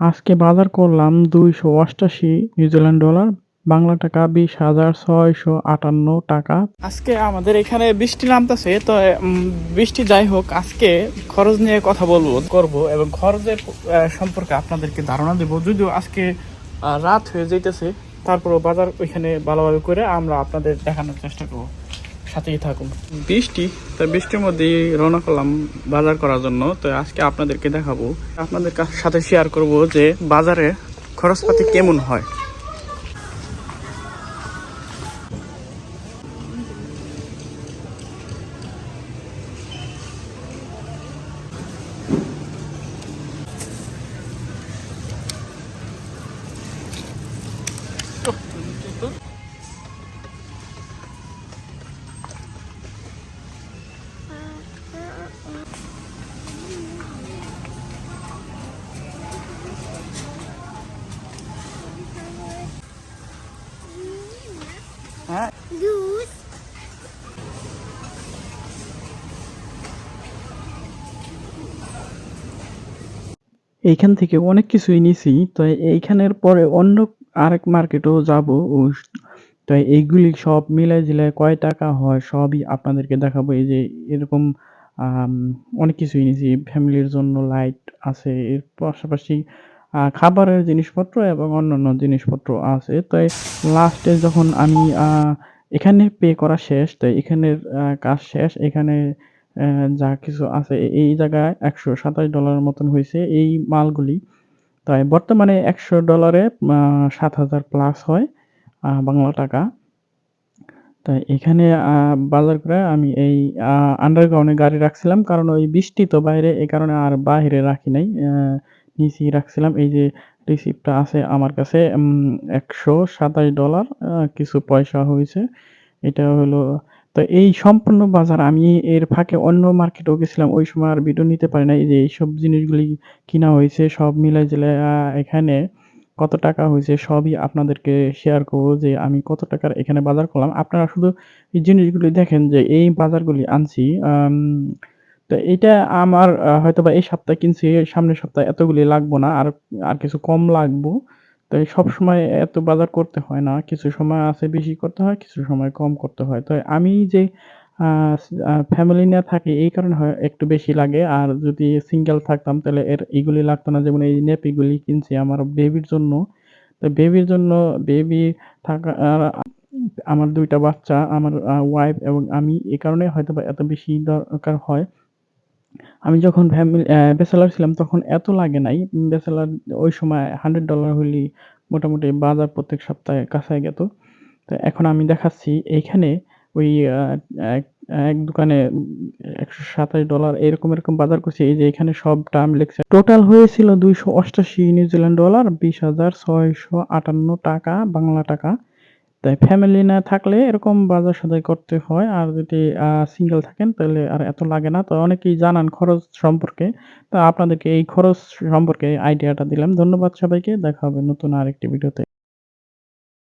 আজকে বাজার করলাম দুইশো অষ্টাশি নিউজিল্যান্ড ডলার, বাংলা টাকা বিশ হাজার ছয়শো আটান্ন টাকা। আজকে আমাদের এখানে বৃষ্টি নামতেছে, তো বৃষ্টি যাই হোক, আজকে খরচ নিয়ে কথা বলব, করব এবং খরচের সম্পর্কে আপনাদেরকে ধারণা দেবো। যদিও আজকে রাত হয়ে যাইতেছে, তারপরও বাজার ওইখানে ভালোভাবে করে আমরা আপনাদের দেখানোর চেষ্টা করব। সাথেই থাকুন। বৃষ্টি, তো বৃষ্টির মধ্যে রওনা করলাম বাজার করার জন্য। তো আজকে আপনাদেরকে দেখাবো। আপনাদের সাথে শেয়ার করব যে বাজারে খরচপাতি কেমন হয়। হ্যাঁ. এইখান থেকে অনেক কিছুই নিছি তো এইখানের পরে অন্য আরেক মার্কেটও যাব। তো এইগুলি সব মিলাই জিলাই কয় টাকা হয় সবই আপনাদেরকে দেখাবো। এই যে এরকম অনেক কিছুই নিছি। ফ্যামিলির জন্য লাইট আছে এর পাশাপাশি খাবারের জিনিসপত্র এবং অন্যান্য জিনিসপত্র আছে। তো লাস্টে যখন আমি আহ, এখানে পে করা শেষ তো এখানের আহ, কাজ শেষ এখানে আহ, যা কিছু আছে এ- এই জায়গায় একশো সাতাশ ডলারের মতন হয়েছে এই মালগুলি। তাই বর্তমানে একশো ডলারে সাত হাজার প্লাস হয় আহ, বাংলা টাকা। তাই এখানে আহ, বাজার করে আমি এই আন্ডারগ্রাউন্ডে গাড়ি রাখছিলাম কারণ ওই বৃষ্টি তো বাইরে এই কারণে আর বাইরে রাখি নাই নিচেই রাখছিলাম এই যে রিসিপ্টটা আছে আমার কাছে একশো সাতাশ ডলার কিছু পয়সা হয়েছে। এটা হলো তো এই সম্পূর্ণ বাজার আমি এর ফাঁকে অন্য মার্কেটেও গেছিলাম ওই সময় আর ভিডিও নিতে পারি না এই যে এইসব জিনিসগুলি কিনা হয়েছে সব মিলাই জিলাই আহ, এখানে কত টাকা হয়েছে সবই আপনাদেরকে শেয়ার করব যে আমি কত টাকার এখানে বাজার করলাম। আপনারা শুধু এই জিনিসগুলি দেখেন যে এই বাজারগুলি আনছি তো এটা আমার আহ, হয়তোবা এই সপ্তাহে কিনছি সামনের সপ্তাহে এতগুলি লাগবো না আর আর কিছু কম লাগবো। তো এই সব সময় এত বাজার করতে হয় না কিছু সময় আছে বেশি করতে হয় কিছু সময় কম করতে হয়। তো আমি যে ফ্যামিলি নিয়ে থাকি এই কারণে হয় একটু বেশি লাগে। আর যদি সিঙ্গেল থাকতাম তাহলে এর এগুলি লাগতো না যেমন এই নেপিগুলি কিনছি আমার বেবির জন্য। তো বেবির জন্য বেবি থাকা আর আমার দুইটা বাচ্চা আমার ওয়াইফ এবং আমি এই কারণে হয়তো বা এত বেশি দরকার হয়। আমি যখন ফ্যামিলি ব্যাচেলার ছিলাম তখন এত লাগে নাই। ব্যাচেলার ওই সময় হান্ড্রেড ডলার হইলেই মোটামুটি বাজার প্রত্যেক সপ্তাহে কাছায় যেত তো এখন আমি দেখাচ্ছি এইখানে ওই এক দোকানে একশো সাতাশ ডলার এরকম এরকম বাজার করছি। এই যে এখানে সব টার্ম লেখছে। টোটাল হয়েছিল দুইশো অষ্টাশি নিউজিল্যান্ড ডলার বিশ হাজার ছয়শো আটান্ন টাকা, বাংলা টাকা। তাই ফ্যামিলি না থাকলে এরকম বাজার সদাই করতে হয়। আর যদি সিঙ্গেল থাকেন তাহলে আর এত লাগে না। তো অনেকেই জানান খরচ সম্পর্কে। তা আপনাদেরকে এই খরচ সম্পর্কে আইডিয়াটা দিলাম। ধন্যবাদ সবাইকে। দেখা হবে নতুন আরেকটি ভিডিওতে